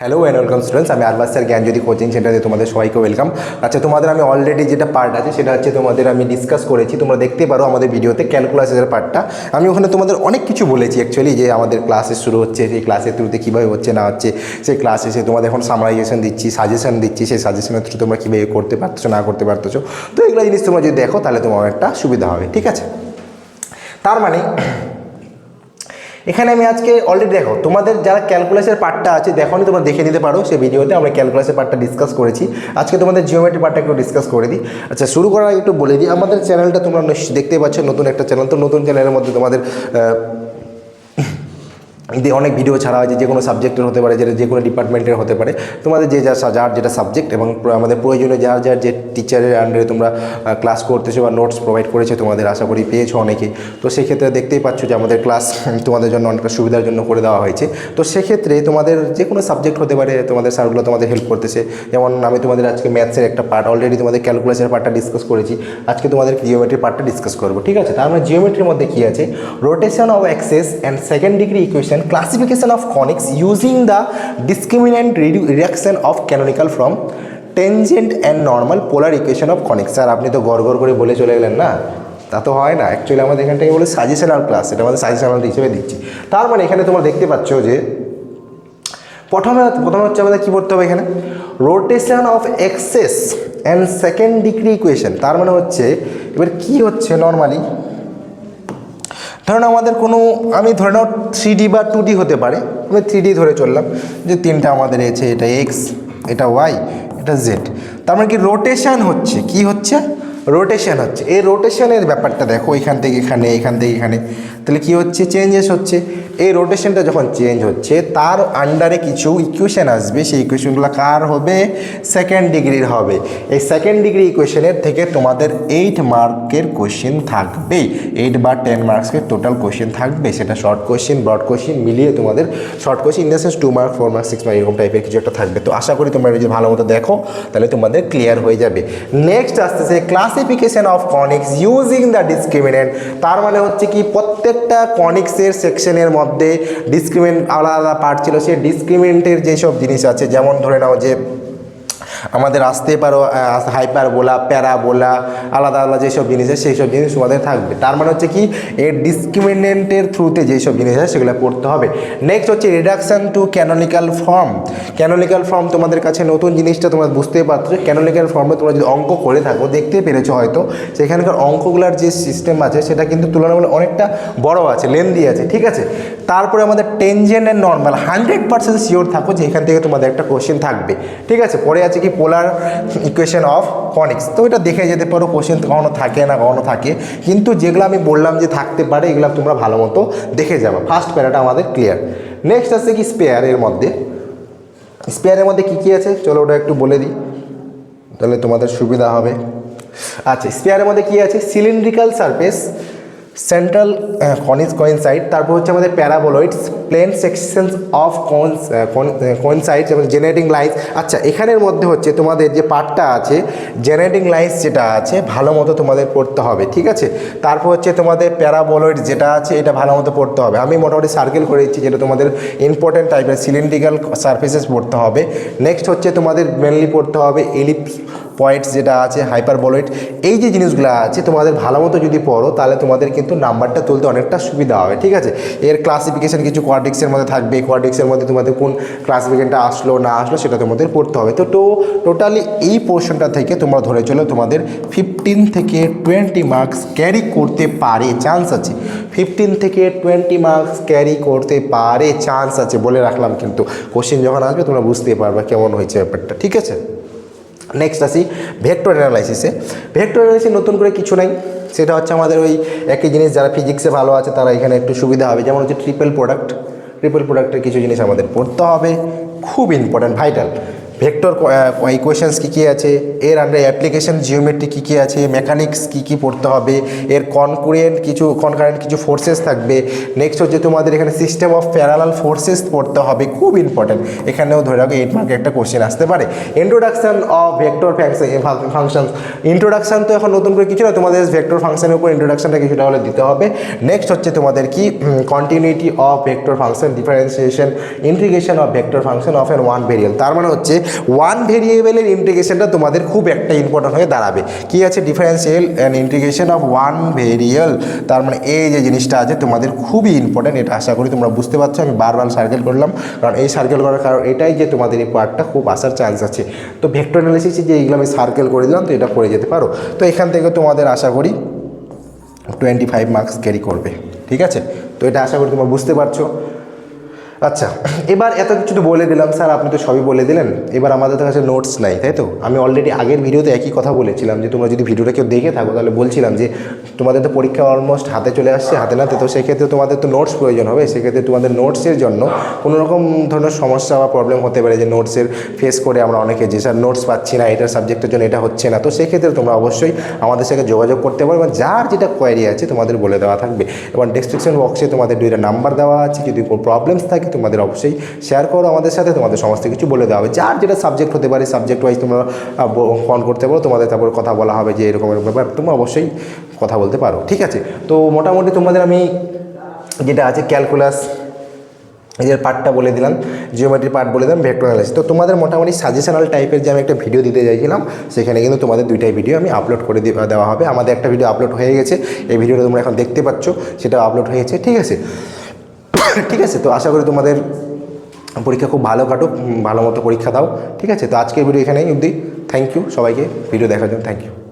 Hello and welcome students আমি আরবাস sir, জ্ঞানজ্যোতি coaching সেন্টারে তোমাদের সবাইকে ওয়েলকাম আচ্ছা তোমাদের আমি অলরেডি যেটা পার্ট আছে, সেটা হচ্ছে তোমাদের আমি ডিসকাস করেছি। তোমরা দেখতে পারো আমাদের ভিডিওতে ক্যালকুলাসের পার্টটা আমি ওখানে তোমাদের অনেক কিছু বলেছি অ্যাকচুয়ালি যে আমাদের ক্লাসেস শুরু হচ্ছে, সেই ক্লাসের থ্রুতে কীভাবে হচ্ছে, না হচ্ছে। সেই ক্লাসে এসে তোমাদের এখন সামারাইজেশন দিচ্ছি সাজেশন দিচ্ছি। সেই সাজেশনের থ্রু তোমরা কীভাবে করতে পারতেছো, না করতে পারতেছো। তো এগুলো জিনিস তোমরা যদি দেখো, তাহলে তোমার একটা সুবিধা হবে। ঠিক আছে? তার মানে এখানে আমি আজকে অলরেডি দেখো, তোমাদের যারা ক্যালকুলাসের পার্টটা আছে, দেখো তোমরা দেখে নিতে পারো, সেই ভিডিওতে আমরা ক্যালকুলাসের পার্টটা ডিসকাস করেছি। আজকে তোমাদের জিওমেট্রি পার্টটা একটু ডিসকাস করে দিই। আচ্ছা শুরু করার একটু বলে দিই, আমাদের চ্যানেলটা তোমরা দেখতে পাচ্ছ, নতুন একটা চ্যানেল তো নতুন চ্যানেলের মধ্যে তোমাদের দিয়ে অনেক ভিডিও ছাড়া হয়েছে যে কোনো সাবজেক্টের হতে পারে, যেটা যে কোনো ডিপার্টমেন্টের হতে পারে। তোমাদের যে যা যার যেটা সাবজেক্ট এবং আমাদের প্রয়োজনীয় যার যার যে টিচারের আন্ডারে তোমরা ক্লাস করতেছো বা নোটস প্রোভাইড করেছে, তোমাদের আশা করি পেয়েছ অনেকে। তো সেক্ষেত্রে দেখতেই পাচ্ছ যে আমাদের ক্লাস তোমাদের জন্য অনেকটা সুবিধার জন্য করে দেওয়া হয়েছে। তো সেক্ষেত্রে তোমাদের যে কোনো সাবজেক্ট হতে পারে, তোমাদের স্যারগুলো তোমাদের হেল্প করতেছে। যেমন আমি তোমাদের আজকে ম্যাথসের একটা পার্ট অলরেডি তোমাদের ক্যালকুলাসের পার্টটা ডিসকাস করেছি। আজকে তোমাদের জিওমেট্রির পার্টটা ডিসকাস করব, ঠিক আছে? তার মানে জিওমেট্রির মধ্যে কী আছে? Rotation of axes and second degree equation classification of conics using the discriminant reduction of canonical form tangent and normal polar equation of conics sir, আপনি তো গড় গড় করে বলে চলে গেলেন না? তা তো হয় না। অ্যাকচুয়ালি আমাদের এখান থেকে বলে সাজেশনাল ক্লাস এটা আমাদের সাজেশনাল হিসেবে দিচ্ছি। তার মানে এখানে তোমরা দেখতে পাচ্ছ যে প্রথমে প্রথমে হচ্ছে আমাদের কী করতে হবে এখানে? Rotation of axes and second degree equation তার মানে হচ্ছে, এবার কি হচ্ছে নর্মালি ধরুন আমাদের কোনো, আমি ধরে নাও থ্রি বা টু হতে পারে, আমি থ্রি ধরে চললাম যে তিনটা আমাদের আছে, এটা এক্স এটা ওয়াই এটা জেড তার মানে কি রোটেশান হচ্ছে, কি হচ্ছে? রোটেশন হচ্ছে। এই রোটেশনের ব্যাপারটা দেখো, এখান থেকে এখানে, এখান থেকে এখানে। তাহলে কি হচ্ছে? চেঞ্জেস হচ্ছে। এই রোটেশনটা যখন চেঞ্জ হচ্ছে, তার আন্ডারে কিছু ইকুয়েশন আসবে। সেই ইকুয়েশনগুলো কার হবে? সেকেন্ড ডিগ্রির হবে। এই সেকেন্ড ডিগ্রি ইকুয়েশনের থেকে তোমাদের এইট মার্কের কোশ্চেন থাকবেই। এইট বা টেন মার্কসের টোটাল কোশ্চেন থাকবে। সেটা শর্ট কোশ্চেন ব্রড কোশ্চেন মিলিয়ে তোমাদের short question in the sense two mark four mark six mark এরকম টাইপের কিছু একটা থাকবে। তো আশা করি তোমরা যদি ভালো মতো দেখো, তাহলে তোমাদের ক্লিয়ার হয়ে যাবে। নেক্সট আসতেছে classification of conics using the discriminant তার মানে হচ্ছে কি প্রত্যেকটা কনিক্সের সেকশনের মধ্যে ডিসক্রিমিনেন্ট আলাদা আলাদা পার্ট ছিল। সেই ডিসক্রিমিনেন্টের যেসব জিনিস আছে, যেমন ধরে নাও যে আমাদের আসতে পারো হাইপার বলা প্যারা বলা আলাদা আলাদা যেসব জিনিস আছে সেই সব জিনিস তোমাদের থাকবে। তার মানে হচ্ছে কি এর ডিসক্রিমিনেন্টের থ্রুতে যেসব জিনিস আছে, সেগুলো পড়তে হবে। নেক্সট হচ্ছে reduction to canonical form canonical form তোমাদের কাছে নতুন জিনিসটা তোমরা বুঝতেই পারছ ক্যানোনিক্যাল ফর্মে তোমরা যদি অঙ্ক করে থাকো, দেখতে পেরেছ হয়তো, সেখানকার অঙ্কগুলোর যে সিস্টেম আছে, সেটা কিন্তু তুলনামূলক অনেকটা বড় আছে লেন্দি আছে, ঠিক আছে? তারপরে আমাদের tangent and normal hundred percent sure থাকো যে এখান থেকে তোমাদের একটা কোশ্চেন থাকবে। ঠিক আছে? পরে আছে কি পোলার ইকুয়েশন অফ কনিক্স তো এটা দেখে যেতে পারো কোশ্চেন কখনো থাকে না, কখনো থাকে। কিন্তু যেগুলো আমি বললাম যে থাকতে পারে, এগুলো তোমরা ভালো মতো দেখে যাব। ফার্স্ট প্যারাটা আমাদের ক্লিয়ার নেক্সট আছে কি স্পেয়ারের মধ্যে? স্পেয়ারের মধ্যে কী কী আছে? চলো ওটা একটু বলে দিই। তাহলে তোমাদের সুবিধা হবে। আচ্ছা স্পেয়ারের মধ্যে কী আছে? Cylindrical surface central conics coincide তারপর হচ্ছে আমাদের paraboloids plane sections of cones coincides এবং জেনারেটিং লাইন্স আচ্ছা এখানের মধ্যে হচ্ছে তোমাদের যে পার্টটা আছে জেনারেটিং লাইন্স যেটা আছে, ভালো মতো তোমাদের পড়তে হবে, ঠিক আছে? তারপর হচ্ছে তোমাদের প্যারাবোলয়েড যেটা আছে, এটা ভালো মতো পড়তে হবে। আমি মোটামুটি সার্কেল করে দিচ্ছি যেটা তোমাদের ইম্পর্টেন্ট টাইপের সিলিন্ড্রিক্যাল সারফেসেস পড়তে হবে। নেক্সট হচ্ছে তোমাদের মেনলি পড়তে হবে এলিপস পয়েন্টস যেটা আছে হাইপারবোলয়েড এই যে জিনিসগুলো আছে, তোমাদের ভালো মতো যদি পড়ো, তাহলে তোমাদের কিন্তু নাম্বারটা তুলতে অনেকটা সুবিধা হবে, ঠিক আছে? এর ক্লাসিফিকেশন কিছু কোয়ার্ডিক্সের মধ্যে থাকবে কোয়ার্ডিক্সের মধ্যে তোমাদের কোন ক্লাসিফিকেশনটা আসলো, না আসলো, সেটা তোমাদের পড়তে হবে। তো টোটালি এই পোর্শনটা থেকে তোমরা ধরে চলো, তোমাদের ফিফটিন থেকে টোয়েন্টি মার্কস ক্যারি করতে পারে চান্স আছে। ফিফটিন থেকে টোয়েন্টি মার্কস ক্যারি করতে পারে চান্স আছে, বলে রাখলাম কিন্তু। কোশ্চেন যখন আসবে, তোমরা বুঝতে পারবে কেমন হয়েছে ব্যাপারটা, ঠিক আছে? নেক্সট আসি ভেক্টর অ্যানালাইসিসে ভেক্টর অ্যানালাইসিস নতুন করে কিছু নাই। সেটা হচ্ছে আমাদের ওই একই জিনিস যারা ফিজিক্সে ভালো আছে, তারা এখানে একটু সুবিধা হবে। যেমন হচ্ছে ট্রিপল প্রোডাক্ট ট্রিপল প্রোডাক্টের কিছু জিনিস আমাদের পড়তে হবে। খুব ইম্পর্ট্যান্ট ভাইটাল ভেক্টর ইকুয়েশনস কী কী আছে, এর আন্ডারে অ্যাপ্লিকেশন জিওমেট্রি কী কী আছে মেকানিক্স কী কী পড়তে হবে, এর কনকুরেন্ট কিছু কনকারেন্ট কিছু ফোর্সেস থাকবে নেক্সট হচ্ছে তোমাদের এখানে সিস্টেম অফ প্যারালাল ফোর্সেস পড়তে হবে, খুব ইম্পর্টেন্ট এখানেও ধরে রাখো এইট মার্কে একটা কোশ্চেন আসতে পারে। Introduction of vector function introduction তো এখন নতুন করে কিছু না, তোমাদের ভেক্টর ফাংশনের উপর ইন্ট্রোডাকশনটা কিছুটা হলে দিতে হবে। নেক্সট হচ্ছে তোমাদের কি continuity of vector function differentiation integration of vector function of an one variable তার মানে হচ্ছে ওয়ান ভেরিয়েবলের ইন্টিগ্রেশনটা তোমাদের খুব একটা ইম্পর্টেন্ট হয়ে দাঁড়াবে। কি আছে? Differential and integration of one ভেরিয়েল তার মানে এই যে জিনিসটা আছে, তোমাদের খুবই ইম্পর্টেন্ট এটা আশা করি তোমরা বুঝতে পারছ। আমি বারবার সার্কেল করলাম, কারণ এই সার্কেল করার কারণ এটাই যে তোমাদের এই পার্টটা খুব আসার চান্স আছে। তো ভেক্টর অ্যানালিসিসে যে এইগুলো আমি সার্কেল করে দিলাম, তো এটা করে যেতে পারো। তো এখান থেকে তোমাদের আশা করি টোয়েন্টি ফাইভ মার্কস ক্যারি করবে। ঠিক আছে? তো এটা আশা করি তোমরা বুঝতে পারছ। আচ্ছা এবার এত কিছু তো বলে দিলাম, স্যার, আপনি তো সবই বলে দিলেন। এবার আমাদের কাছে নোটস নাই, তাই তো? আমি অলরেডি আগের ভিডিওতে একই কথা বলেছিলাম যে, তোমরা যদি ভিডিওটা কেউ দেখে থাকো, তাহলে বলছিলাম যে, তোমাদের তো পরীক্ষা অলমোস্ট হাতে চলে আসছে, হাতে নাতে, তো সেক্ষেত্রে তোমাদের তো নোটস প্রয়োজন হবে। সেক্ষেত্রে তোমাদের নোটসের জন্য কোনো রকম ধরনের সমস্যা বা প্রবলেম হতে পারে যে নোটসের ফেস করে আমরা অনেকে যে, স্যার নোটস পাচ্ছি না এটার সাবজেক্টের জন্য এটা হচ্ছে না। তো সেক্ষেত্রে তোমরা অবশ্যই আমাদের সাথে যোগাযোগ করতে পারো এবং যার যেটা কোয়ারি আছে তোমাদের বলে দেওয়া থাকবে। এবং ডিসক্রিপশন বক্সে তোমাদের দুইটা নাম্বার দেওয়া আছে, যদি প্রবলেমস থাকে তোমাদের অবশ্যই শেয়ার করো আমাদের সাথে, তোমাদের সমস্ত কিছু বলে দেওয়া হবে। যার যেটা সাবজেক্ট হতে পারে সাবজেক্ট ওয়াইজ তোমরা ফোন করতে পারো, তোমাদের তারপর কথা বলা হবে যে এরকম এরকম ব্যাপার, তোমরা অবশ্যই কথা বলতে পারো, ঠিক আছে? তো মোটামুটি তোমাদের আমি যেটা আছে ক্যালকুলাস এদের পার্টটা বলে দিলাম জিওমেট্রি পার্ট বলে দিলাম ভেক্টর অ্যানালাইসিস তো তোমাদের মোটামুটি সাজেশনাল টাইপের যে আমি একটা ভিডিও দিতে চাইছিলাম, সেখানে কিন্তু তোমাদের দুইটাই ভিডিও আমি আপলোড করে দেওয়া হবে। আমাদের একটা ভিডিও আপলোড হয়ে গেছে, এই ভিডিওটা তোমরা এখন দেখতে পাচ্ছ সেটা আপলোড হয়েছে ঠিক আছে? ঠিক আছে, তো আশা করি তোমাদের পরীক্ষা খুব ভালো কাটুক ভালো মতো পরীক্ষা দাও, ঠিক আছে? তো আজকের ভিডিও এখানেই অবধি। থ্যাংক ইউ সবাইকে ভিডিও দেখার জন্য থ্যাংক ইউ